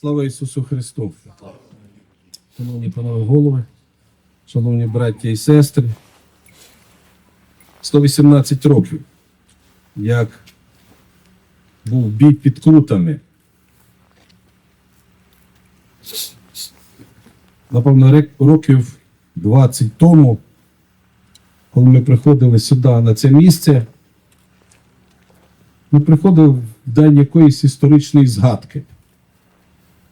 Слава Ісусу Христу! Шановні панове голови, шановні браття і сестри, 118 років, як був бій під крутами. Напевно, років 20 тому, коли ми приходили сюди, на це місце, ми приходили в день якоїсь історичної згадки.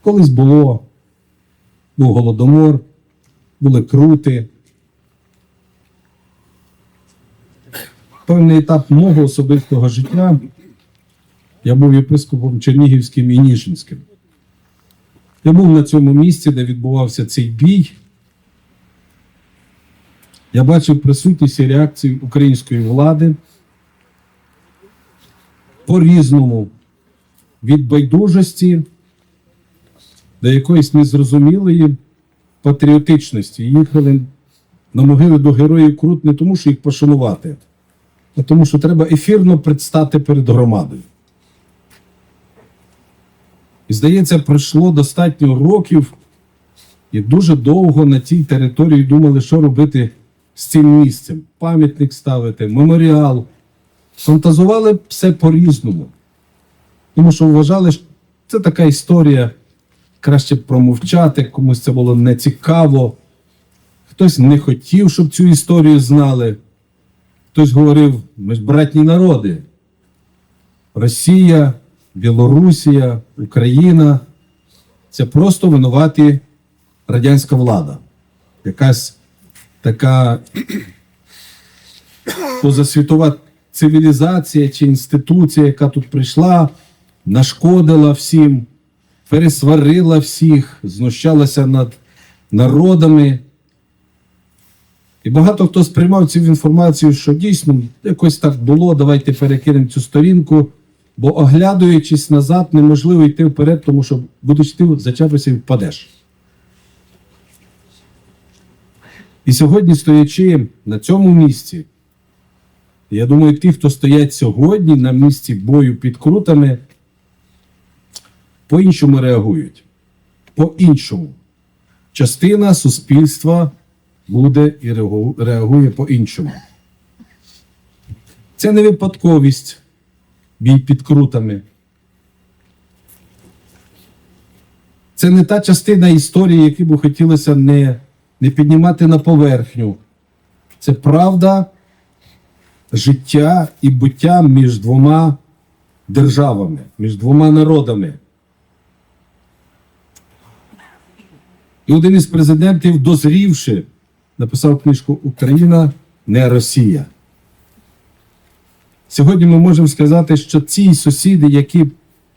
Колись було, був голодомор, були крути. Певний етап мого особистого життя я був єпископом Чернігівським і Ніжинським. Я був на цьому місці, де відбувався цей бій. Я бачив присутність і реакцію української влади по-різному від байдужості до якоїсь незрозумілої патріотичності. Їхали на могили до героїв Крут не тому, що їх пошанувати, а тому, що треба ефірно предстати перед громадою. І здається, пройшло достатньо років, і дуже довго на цій території думали, що робити з цим місцем. Пам'ятник ставити, меморіал. Фантазували все по-різному. Тому що вважали, що це така історія, краще промовчати, комусь це було нецікаво. Хтось не хотів, щоб цю історію знали. Хтось говорив, ми ж братні народи. Росія, Білорусія, Україна це просто винуваті радянська влада. Якась така позасвітова цивілізація чи інституція, яка тут прийшла, нашкодила всім, пересварила всіх, знущалася над народами. І багато хто сприймав цю інформацію, що дійсно якось так було, давайте перекинемо цю сторінку, бо оглядуючись назад, неможливо йти вперед, тому що будеш йти, зачепишся і впадеш. І сьогодні, стоячи на цьому місці, я думаю, ті, хто стоять сьогодні на місці бою під крутами, по-іншому реагують. По-іншому. Частина суспільства буде і реагує по-іншому. Це не випадковість бій під крутами. Це не та частина історії, яку б хотілося не, не піднімати на поверхню. Це правда життя і буття між двома державами, між двома народами. І один із президентів, дозрівши, написав книжку Україна не Росія. Сьогодні ми можемо сказати, що ці сусіди, які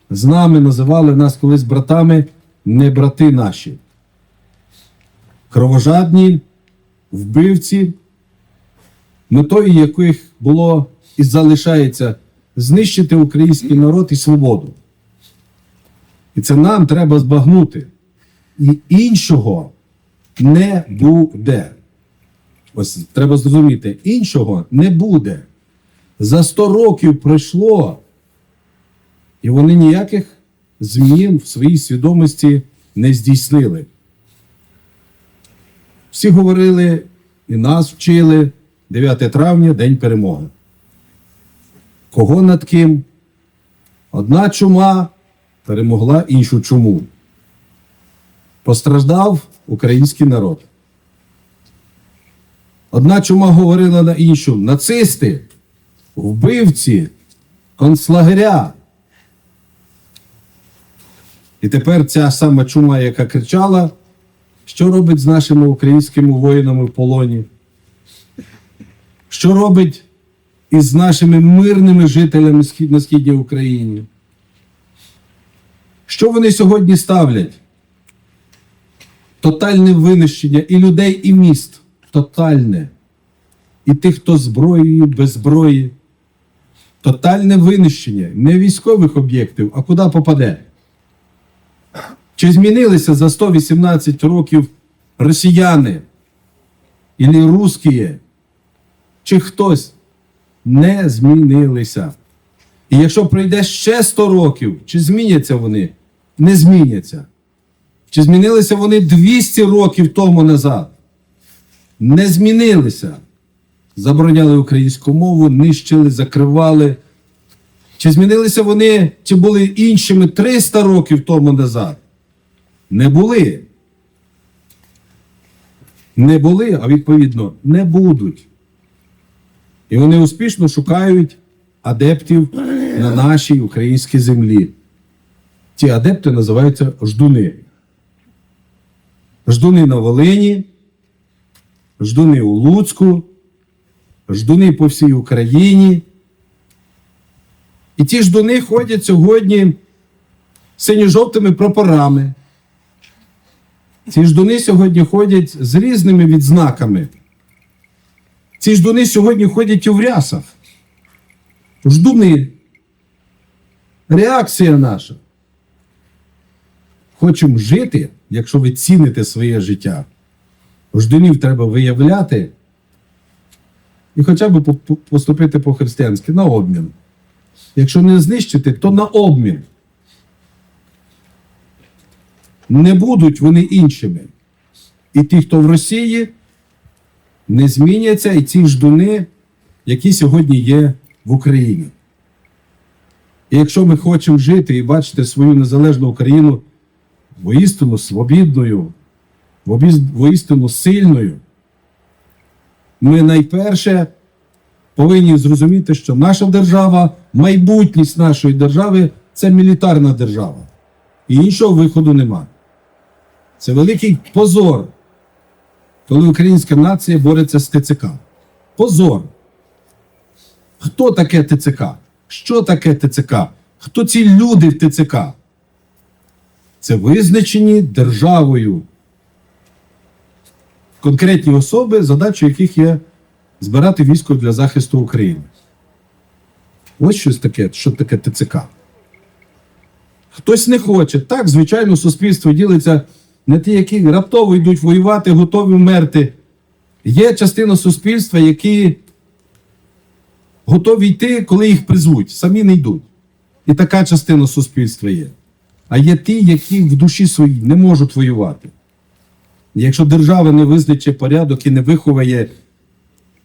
з нами називали нас колись братами, не брати наші. Кровожадні, вбивці, метою яких було і залишається знищити український народ і свободу. І це нам треба збагнути. І іншого не буде. Ось треба зрозуміти, іншого не буде. За 100 років пройшло, і вони ніяких змін в своїй свідомості не здійснили. Всі говорили і нас вчили 9 травня День перемоги. Кого над ким? Одна чума перемогла іншу чуму. Постраждав український народ. Одна чума говорила на іншу: нацисти, вбивці, концлагеря. І тепер ця сама чума, яка кричала, що робить з нашими українськими воїнами в полоні? Що робить із нашими мирними жителями на східній Україні? Що вони сьогодні ставлять? Тотальне винищення і людей, і міст. Тотальне. І тих, хто зброєю, без зброї. Тотальне винищення не військових об'єктів, а куди попаде. Чи змінилися за 118 років росіяни і русські? Чи хтось не змінилися? І якщо пройде ще 100 років, чи зміняться вони? Не зміняться. Чи змінилися вони 200 років тому назад? Не змінилися. Забороняли українську мову, нищили, закривали. Чи змінилися вони, чи були іншими 300 років тому назад? Не були. Не були, а відповідно не будуть. І вони успішно шукають адептів на нашій українській землі. Ті адепти називаються ждуни. Ждуни на Волині, ждуни у Луцьку, ждуни по всій Україні. І ті ждуни ходять сьогодні синьо-жовтими прапорами. Ці ждуни сьогодні ходять з різними відзнаками. Ці ждуни сьогодні ходять у рясах. Ждуни. Реакція наша. Хочемо жити, якщо ви ціните своє життя. Ждунів треба виявляти і хоча б по- по- поступити по-християнськи на обмін. Якщо не знищити, то на обмін. Не будуть вони іншими. І ті, хто в Росії, не зміняться, і ці ждуни, які сьогодні є в Україні. І якщо ми хочемо жити і бачити свою незалежну Україну воістину свобідною, воістину сильною, ми найперше повинні зрозуміти, що наша держава, майбутність нашої держави це мілітарна держава. І іншого виходу нема. Це великий позор, коли українська нація бореться з ТЦК. Позор. Хто таке ТЦК? Що таке ТЦК? Хто ці люди в ТЦК? Це визначені державою конкретні особи, задачою яких є збирати військо для захисту України. Ось щось таке, що таке ТЦК. Хтось не хоче. Так, звичайно, суспільство ділиться на ті, які раптово йдуть воювати, готові вмерти. Є частина суспільства, які готові йти, коли їх призвуть, самі не йдуть. І така частина суспільства є. А є ті, які в душі своїй не можуть воювати. Якщо держава не визначить порядок і не виховає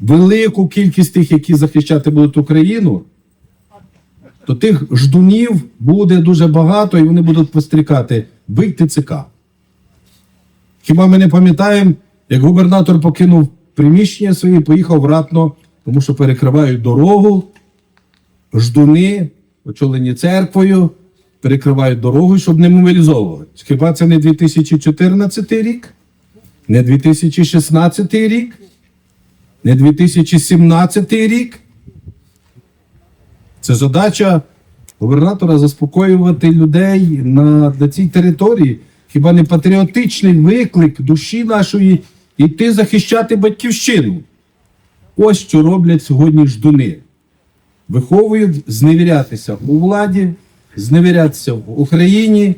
велику кількість тих, які захищати будуть Україну, то тих ждунів буде дуже багато, і вони будуть пострікати бить ТЦК. Хіба ми не пам'ятаємо, як губернатор покинув приміщення своє і поїхав в Ратно, тому що перекривають дорогу, ждуни, очолені церквою, перекривають дорогу, щоб не мобілізовували. Хіба це не 2014 рік? Не 2016 рік? Не 2017 рік? Це задача губернатора заспокоювати людей на, на цій території. Хіба не патріотичний виклик душі нашої іти захищати батьківщину? Ось що роблять сьогодні ждуни. Виховують зневірятися у владі, зневірятися в Україні,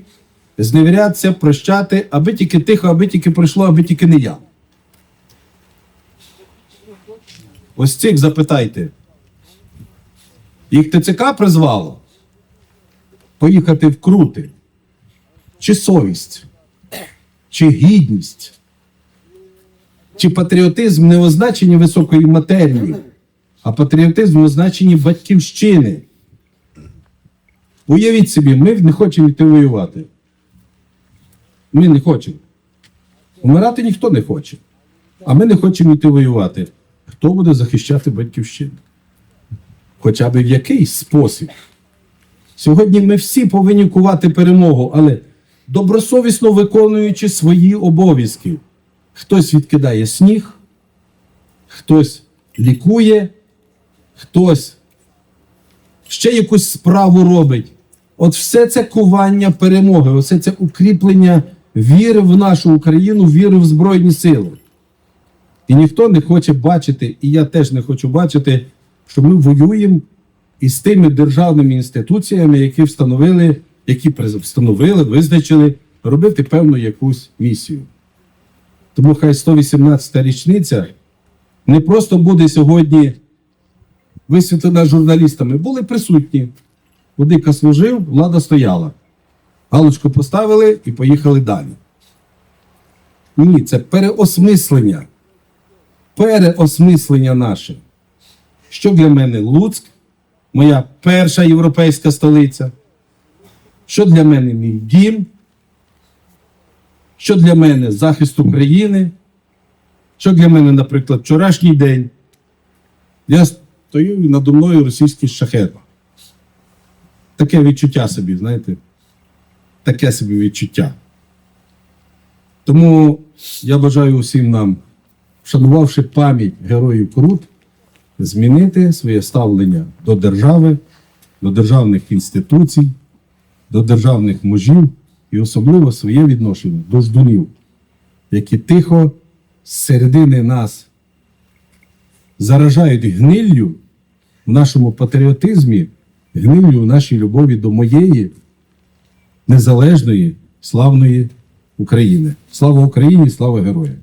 зневірятися, прощати, аби тільки тихо, аби тільки пройшло, аби тільки не я. Ось цих запитайте. Їх ТЦК призвало поїхати в крути. Чи совість, чи гідність, чи патріотизм не в означенні високої матерії, а патріотизм в означенні батьківщини. Уявіть собі, ми не хочемо йти воювати. Ми не хочемо. Умирати ніхто не хоче. А ми не хочемо йти воювати. Хто буде захищати батьківщину? Хоча б в якийсь спосіб. Сьогодні ми всі повинні кувати перемогу, але добросовісно виконуючи свої обов'язки. Хтось відкидає сніг, хтось лікує, хтось ще якусь справу робить. От все це кування перемоги, все це укріплення віри в нашу Україну, віри в Збройні Сили. І ніхто не хоче бачити, і я теж не хочу бачити, що ми воюємо із тими державними інституціями, які встановили, які встановили, визначили робити певну якусь місію. Тому хай 118-та річниця не просто буде сьогодні висвітлена журналістами, були присутні. Владика служив, влада стояла. Галочку поставили і поїхали далі. Ні, це переосмислення. Переосмислення наше. Що для мене Луцьк, моя перша європейська столиця? Що для мене мій дім? Що для мене захист України? Що для мене, наприклад, вчорашній день? Я стою надо мною російський шахет. Таке відчуття собі, знаєте? Таке собі відчуття. Тому я бажаю усім нам, вшанувавши пам'ять героїв Крут, змінити своє ставлення до держави, до державних інституцій, до державних мужів і особливо своє відношення до ждунів, які тихо з середини нас заражають гниллю в нашому патріотизмі, гниллю в нашій любові до моєї незалежної, славної України. Слава Україні, слава героям!